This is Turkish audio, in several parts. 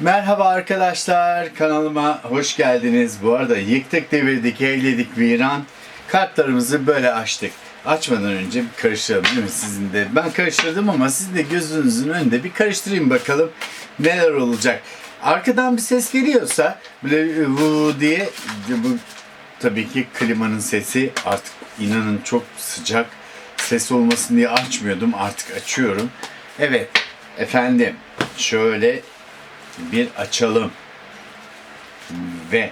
Merhaba arkadaşlar, kanalıma hoş geldiniz. Bu arada yıktık, devirdik, evledik, viran. Kartlarımızı böyle açtık. Açmadan önce bir karıştıralım değil mi sizin de? Ben karıştırdım ama sizin de gözünüzün önünde bir karıştırayım bakalım neler olacak. Arkadan bir ses geliyorsa böyle vu diye bu tabii ki klimanın sesi artık inanın çok sıcak ses olmasın diye açmıyordum artık açıyorum. Evet efendim şöyle bir açalım. Ve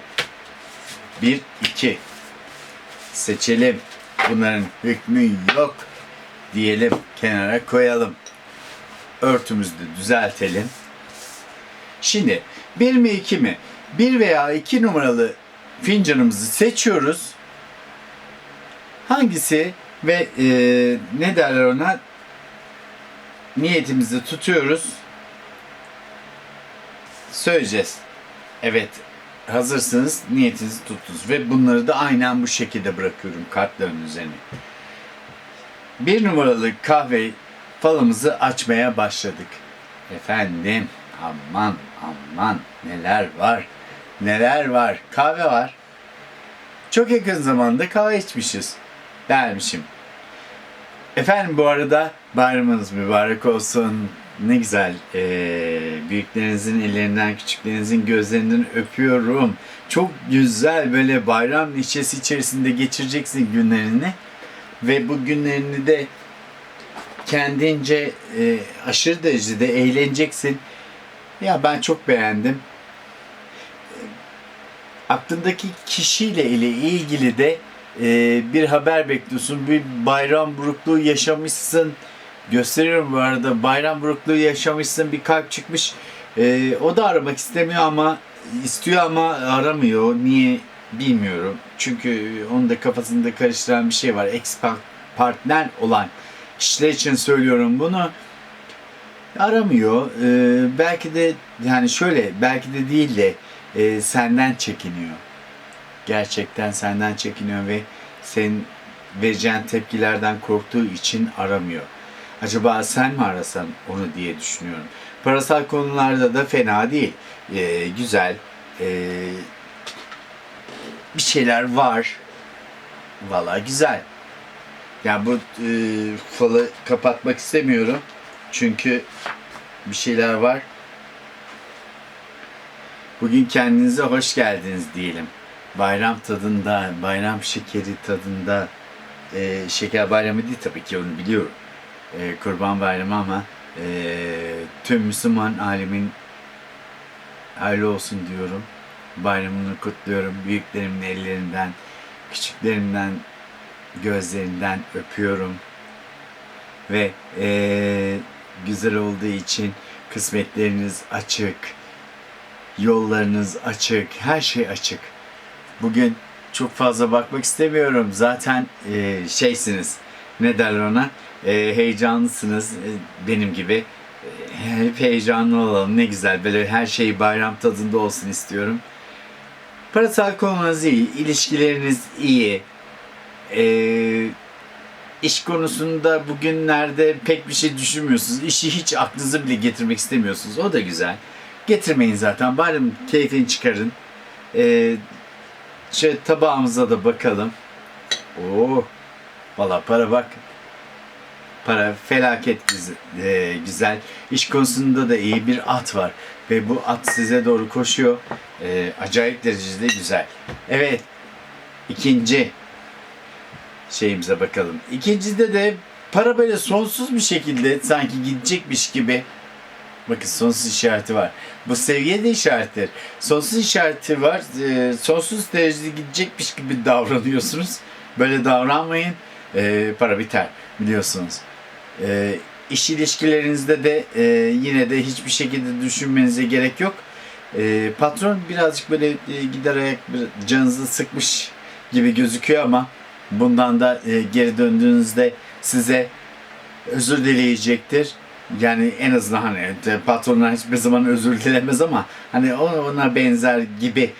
bir iki seçelim. Bunların hükmü yok diyelim. Kenara koyalım. Örtümüzü de düzeltelim. Şimdi bir mi iki mi? Bir veya iki numaralı fincanımızı seçiyoruz. Hangisi ve e, ne derler ona niyetimizi tutuyoruz söyleyeceğiz. Evet, hazırsınız, niyetinizi tuttunuz ve bunları da aynen bu şekilde bırakıyorum kartların üzerine. Bir numaralı kahve falımızı açmaya başladık. Efendim, aman aman neler var, neler var. Kahve var. Çok yakın zamanda kahve içmişiz dermişim. Efendim bu arada bayramınız mübarek olsun. Ne güzel. Ee, büyüklerinizin ellerinden, küçüklerinizin gözlerinden öpüyorum. Çok güzel böyle bayram neşesi içerisinde geçireceksin günlerini. Ve bu günlerini de kendince e, aşırı derecede eğleneceksin. Ya ben çok beğendim. Aklındaki kişiyle ile ilgili de e, bir haber bekliyorsun. Bir bayram burukluğu yaşamışsın. Gösteriyorum bu arada. Bayram burukluğu yaşamışsın. Bir kalp çıkmış. E, o da aramak istemiyor ama istiyor ama aramıyor. Niye bilmiyorum. Çünkü onun da kafasında karıştıran bir şey var. Ex partner olan kişiler için söylüyorum bunu. Aramıyor. E, belki de yani şöyle belki de değil de e, senden çekiniyor gerçekten senden çekiniyor ve senin vereceğin tepkilerden korktuğu için aramıyor. Acaba sen mi arasan onu diye düşünüyorum. Parasal konularda da fena değil. Ee, güzel. Ee, bir şeyler var. Valla güzel. Yani bu e, falı kapatmak istemiyorum. Çünkü bir şeyler var. Bugün kendinize hoş geldiniz diyelim bayram tadında, bayram şekeri tadında, e, şeker bayramı değil tabii ki onu biliyorum. E, kurban bayramı ama e, tüm Müslüman alemin hayırlı olsun diyorum. Bayramını kutluyorum. Büyüklerimin ellerinden, küçüklerimden, gözlerinden öpüyorum. Ve e, güzel olduğu için kısmetleriniz açık, yollarınız açık, her şey açık. Bugün çok fazla bakmak istemiyorum. Zaten e, şeysiniz. Ne derler ona? E, heyecanlısınız e, benim gibi. E, hep heyecanlı olalım. Ne güzel. Böyle her şey bayram tadında olsun istiyorum. Parasal konunuz iyi. ilişkileriniz iyi. E, iş konusunda bugünlerde pek bir şey düşünmüyorsunuz. İşi hiç aklınıza bile getirmek istemiyorsunuz. O da güzel. Getirmeyin zaten. Bari keyfini çıkarın. E, Şöyle tabağımıza da bakalım. Oo, valla para bak. Para felaket güzel, e, güzel. İş konusunda da iyi bir at var. Ve bu at size doğru koşuyor. E, acayip derecede güzel. Evet. ikinci şeyimize bakalım. İkincide de para böyle sonsuz bir şekilde sanki gidecekmiş gibi Bakın sonsuz işareti var. Bu seviye de işarettir. Sonsuz işareti var. E, sonsuz derecede gidecekmiş gibi davranıyorsunuz. Böyle davranmayın. E, para biter biliyorsunuz. E, iş ilişkilerinizde de e, yine de hiçbir şekilde düşünmenize gerek yok. E, patron birazcık böyle e, giderek bir canınızı sıkmış gibi gözüküyor ama bundan da e, geri döndüğünüzde size özür dileyecektir yani en azından hani patronlar hiçbir zaman özür dilemez ama hani ona benzer gibi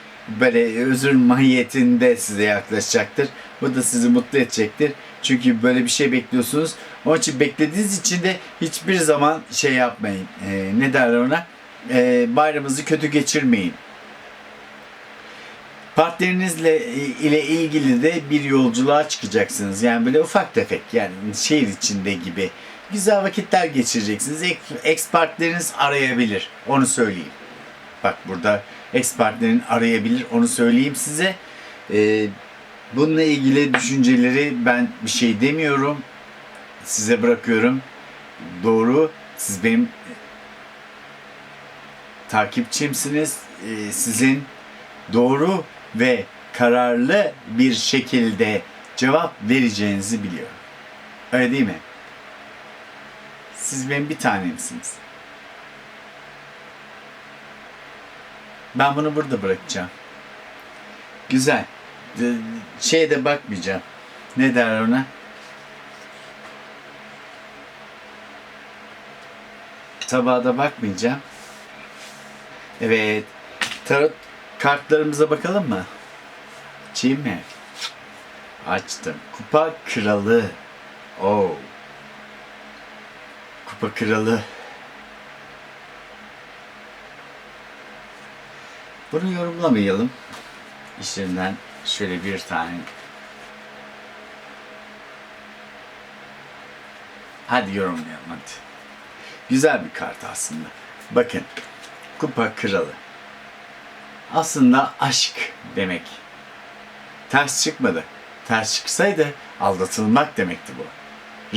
böyle özür mahiyetinde size yaklaşacaktır. Bu da sizi mutlu edecektir. Çünkü böyle bir şey bekliyorsunuz. Onun için beklediğiniz için de hiçbir zaman şey yapmayın. Ee, ne derler ona? e, bayramınızı kötü geçirmeyin. Partnerinizle e, ile ilgili de bir yolculuğa çıkacaksınız. Yani böyle ufak tefek yani şehir içinde gibi güzel vakitler geçireceksiniz. Ex partneriniz arayabilir. Onu söyleyeyim. Bak burada ex partnerin arayabilir. Onu söyleyeyim size. Ee, bununla ilgili düşünceleri ben bir şey demiyorum. Size bırakıyorum. Doğru. Siz benim takipçimsiniz. Ee, sizin doğru ve kararlı bir şekilde cevap vereceğinizi biliyorum. Öyle değil mi? Siz benim bir tanemsiniz. Ben bunu burada bırakacağım. Güzel. Şeye de bakmayacağım. Ne der ona? Tabağa da bakmayacağım. Evet. Tarot kartlarımıza bakalım mı? Açayım mı? Açtım. Kupa kralı. Oo. Kupa kralı. Bunu yorumlamayalım. İşlerinden şöyle bir tane. Hadi yorumlayalım hadi. Güzel bir kart aslında. Bakın. Kupa kralı. Aslında aşk demek. Ters çıkmadı. Ters çıksaydı aldatılmak demekti bu.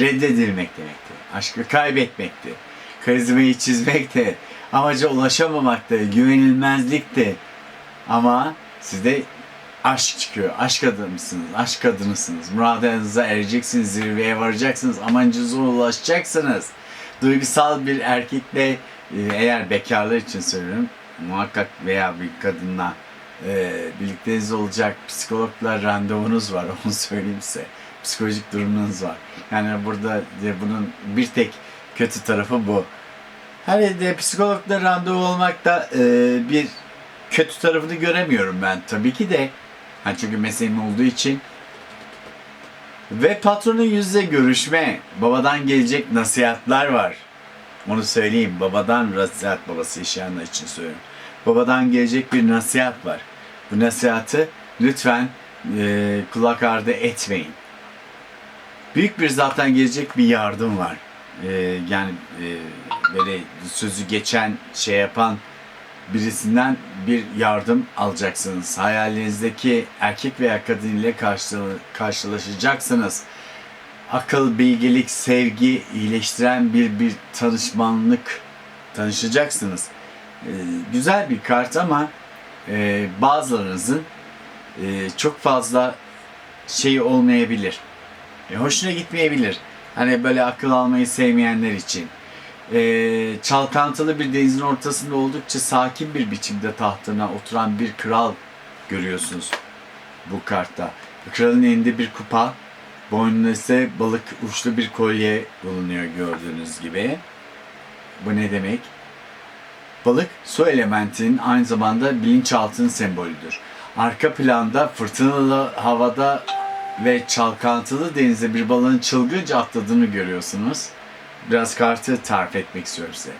Reddedilmek demekti. Aşkı kaybetmekti. Karizmayı çizmekti. Amaca ulaşamamaktı. Güvenilmezlikti. Ama sizde aşk çıkıyor. Aşk adamısınız. Aşk kadınısınız. Muradınıza ereceksiniz. Zirveye varacaksınız. Amacınıza ulaşacaksınız. Duygusal bir erkekle e, eğer bekarlar için söylüyorum muhakkak veya bir kadınla e, birlikteniz olacak psikologla randevunuz var onu söyleyeyim size. Psikolojik durumunuz var. Yani burada bunun bir tek kötü tarafı bu. Hani de psikologla randevu olmakta e, bir kötü tarafını göremiyorum ben tabii ki de. Ha çünkü mesleğim olduğu için. Ve patronun yüzle görüşme, babadan gelecek nasihatler var. Onu söyleyeyim. Babadan nasihat babası yaşayanlar için söylüyorum. Babadan gelecek bir nasihat var. Bu nasihatı lütfen e, kulak ardı etmeyin. Büyük bir zaten gelecek bir yardım var. E, yani e, böyle sözü geçen şey yapan birisinden bir yardım alacaksınız. Hayalinizdeki erkek veya kadın ile karşı- karşılaşacaksınız akıl, bilgelik, sevgi iyileştiren bir bir tanışmanlık tanışacaksınız. Ee, güzel bir kart ama e, bazılarınızın e, çok fazla şey olmayabilir. E, hoşuna gitmeyebilir. Hani böyle akıl almayı sevmeyenler için. E, çalkantılı bir denizin ortasında oldukça sakin bir biçimde tahtına oturan bir kral görüyorsunuz bu kartta. Kralın elinde bir kupa, Boynunda ise balık uçlu bir kolye bulunuyor gördüğünüz gibi. Bu ne demek? Balık su elementinin aynı zamanda bilinçaltının sembolüdür. Arka planda fırtınalı havada ve çalkantılı denizde bir balığın çılgınca atladığını görüyorsunuz. Biraz kartı tarif etmek istiyorum size.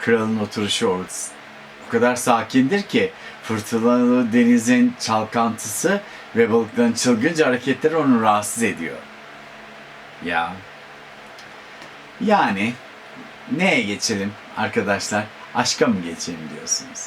Kralın oturuşu o o kadar sakindir ki fırtınalı denizin çalkantısı ve balıkların çılgınca hareketleri onu rahatsız ediyor. Ya. Yani neye geçelim arkadaşlar? Aşka mı geçelim diyorsunuz?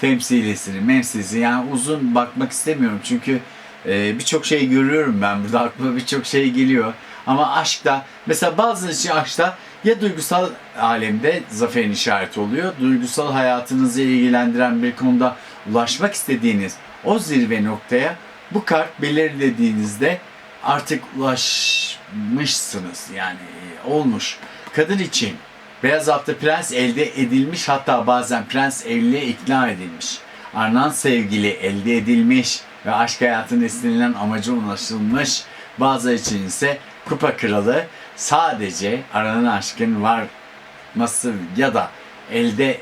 Temsilisini, memsisi yani uzun bakmak istemiyorum çünkü e, birçok şey görüyorum ben burada aklıma birçok şey geliyor. Ama aşkta mesela bazı için aşkta ya duygusal alemde zaferin işareti oluyor. Duygusal hayatınızı ilgilendiren bir konuda ulaşmak istediğiniz o zirve noktaya bu kart belirlediğinizde artık ulaşmışsınız yani olmuş. Kadın için beyaz atlı prens elde edilmiş hatta bazen prens evliliğe ikna edilmiş. Arnan sevgili elde edilmiş ve aşk hayatının istenilen amaca ulaşılmış. Bazı için ise kupa kralı sadece aranan aşkın varması ya da elde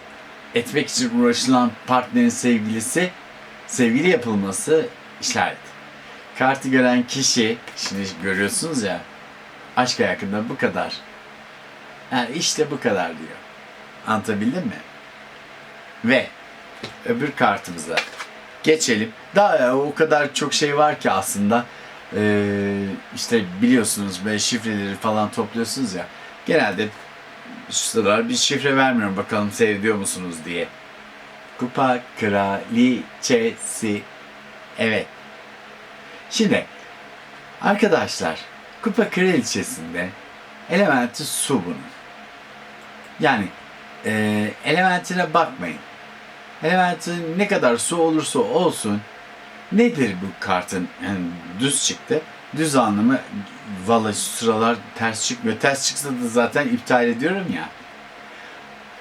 etmek için uğraşılan partnerin sevgilisi sevgili yapılması işaret. Kartı gören kişi, şimdi görüyorsunuz ya, aşk hakkında bu kadar. Yani işte bu kadar diyor. Anlatabildim mi? Ve öbür kartımıza geçelim. Daha o kadar çok şey var ki aslında. Ee, işte biliyorsunuz böyle şifreleri falan topluyorsunuz ya. Genelde şu sıralar bir şifre vermiyorum bakalım seyrediyor musunuz diye. Kupa kraliçesi. Evet. Şimdi arkadaşlar kupa kraliçesinde elementi su bunun. Yani e, elementine bakmayın. Elementin ne kadar su olursa olsun nedir bu kartın yani düz çıktı. Düz anlamı valla sıralar ters çıkmıyor. Ters çıksa da zaten iptal ediyorum ya.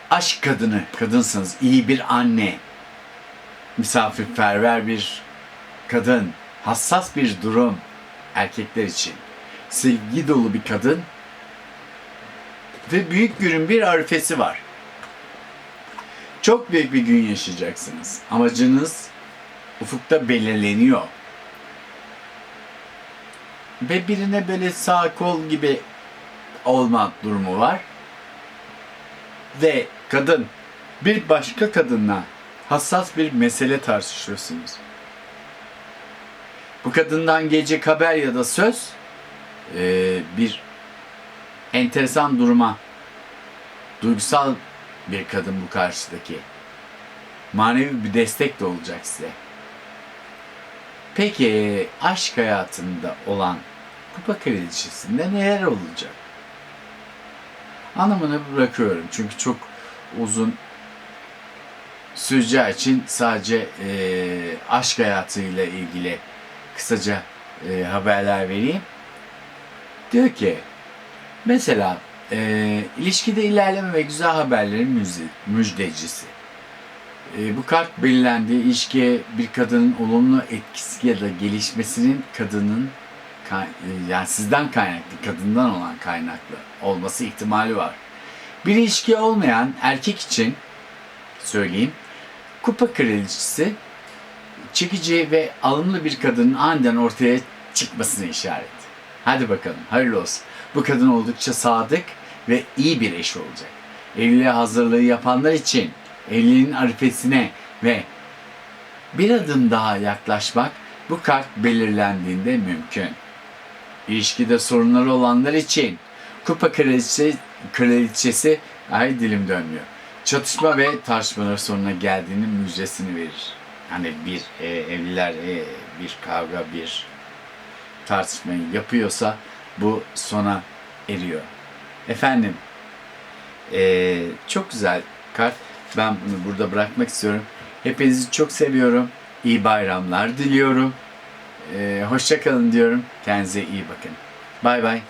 Aşk kadını, kadınsınız. iyi bir anne. Misafirperver bir kadın. Hassas bir durum erkekler için. Sevgi dolu bir kadın. Ve büyük günün bir arifesi var. Çok büyük bir gün yaşayacaksınız. Amacınız ufukta belirleniyor. Ve birine böyle sağ kol gibi olma durumu var. Ve kadın bir başka kadınla hassas bir mesele tartışıyorsunuz. Bu kadından gelecek haber ya da söz eee, bir enteresan duruma duygusal bir kadın bu karşıdaki. Manevi bir destek de olacak size. Peki aşk hayatında olan kupa kraliçesinde neler olacak? Anlamını bırakıyorum çünkü çok uzun süreceği için sadece eee, aşk hayatıyla ilgili kısaca eee, haberler vereyim. Diyor ki mesela eee, ilişkide ilerleme ve güzel haberlerin müjde, müjdecisi. Eee, bu kart belirlendiği ilişkiye bir kadının olumlu etkisi ya da gelişmesinin kadının e, yani sizden kaynaklı, kadından olan kaynaklı olması ihtimali var. Bir ilişki olmayan erkek için söyleyeyim. Kupa kraliçesi çekici ve alımlı bir kadının aniden ortaya çıkmasını işaret. Hadi bakalım hayırlı olsun. Bu kadın oldukça sadık ve iyi bir eş olacak. Evliliğe hazırlığı yapanlar için evliliğin arifesine ve bir adım daha yaklaşmak bu kart belirlendiğinde mümkün. İlişkide sorunları olanlar için kupa kraliçesi, kraliçesi ay dilim dönmüyor. Çatışma ve tartışmalar sonuna geldiğinin müjdesini verir. Hani bir e, evliler e, bir kavga bir tartışmayı yapıyorsa bu sona eriyor. Efendim e, çok güzel kart. Ben bunu burada bırakmak istiyorum. Hepinizi çok seviyorum. İyi bayramlar diliyorum. E, hoşça kalın diyorum. Kendinize iyi bakın. Bay bay.